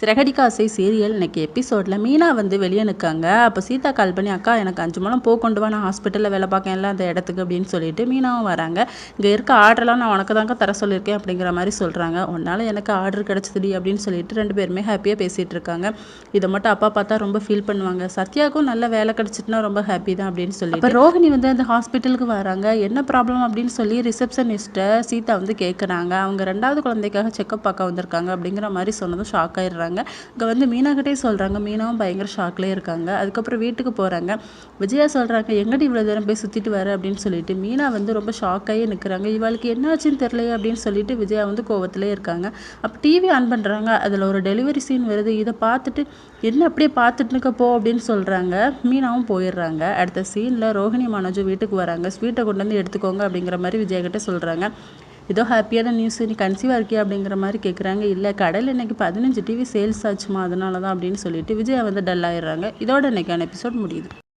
சிறகடிக்காசை serial இன்னைக்கு எபிசோடில் மீனா வந்து வெளியே நிற்காங்க அப்போ சீதா கால் பண்ணி அக்கா எனக்கு அஞ்சு மணம் போ கொண்டு வா நான் ஹாஸ்பிட்டலில் வேலை பார்க்கேன்ல அந்த இடத்துக்கு அப்படின்னு சொல்லிட்டு மீனாவும் வராங்க. இங்கே இருக்க ஆர்டர்லாம் நான் உனக்கு தாங்க தர சொல்லியிருக்கேன் அப்படிங்கிற மாதிரி சொல்கிறாங்க உன்னால் எனக்கு ஆர்டர் கிடச்சிதுடி அப்படின்னு சொல்லிட்டு ரெண்டு பேருமே ஹாப்பியாக பேசிகிட்டு இருக்காங்க. இதை மட்டும் அப்பா பார்த்தா ரொம்ப ஃபீல் பண்ணுவாங்க. சத்யாவுக்கும் நல்ல வேலை கிடச்சிட்டுனா ரொம்ப ஹாப்பி தான் அப்படின்னு சொல்லி இப்போ ரோஹிணி வந்து அந்த ஹாஸ்பிட்டலுக்கு வராங்க. என்ன ப்ராப்ளம் அப்படின்னு சொல்லி ரிசப்ஷனிஸ்ட்டை சீதா வந்து கேட்குறாங்க அவங்க ரெண்டாவது குழந்தைக்காக செக்கப் பார்க்க வந்திருக்காங்க அப்படிங்கிற மாதிரி சொன்னதும் ஷாக் ஆயிடுறாங்க. இங்கே வந்து மீனாகிட்டே சொல்கிறாங்க மீனாவும் பயங்கர ஷாக்லேயே இருக்காங்க. அதுக்கப்புறம் வீட்டுக்கு போகிறாங்க விஜயா சொல்கிறாங்க எங்கடி இவ்வளோ தூரம் போய் சுற்றிட்டு வர? அப்படின்னு சொல்லிட்டு மீனா வந்து ரொம்ப ஷாக்காகி நிற்கிறாங்க இவளுக்கு என்னாச்சுன்னு தெரியலையே? அப்படின்னு சொல்லிட்டு விஜயா வந்து கோவத்திலே இருக்காங்க. அப்போ டிவி ஆன் பண்ணுறாங்க அதில் ஒரு டெலிவரி சீன் வருது. இதை பார்த்துட்டு என்ன அப்படியே பார்த்துட்டு இருக்க போ அப்படின்னு சொல்கிறாங்க மீனாவும் போயிடுறாங்க. அடுத்த சீனில் ரோஹிணி மனோஜும் வீட்டுக்கு வராங்க. ஸ்வீட்டை கொண்டு வந்து எடுத்துக்கோங்க அப்படிங்கிற மாதிரி விஜயகிட்ட சொல்கிறாங்க ஏதோ ஹாப்பியான நியூஸ் நீ கன்சீவாக இருக்கியா அப்படிங்கிற மாதிரி கேட்குறாங்க இல்லை கடையில் இன்னைக்கு பதினஞ்சு டிவி சேல்ஸ் ஆச்சுமா அதனால தான் அப்படின்னு சொல்லிட்டு விஜயா வந்து டல் ஆயிடுறாங்க. இதோட இன்றைக்கான எபிசோட் முடியுது.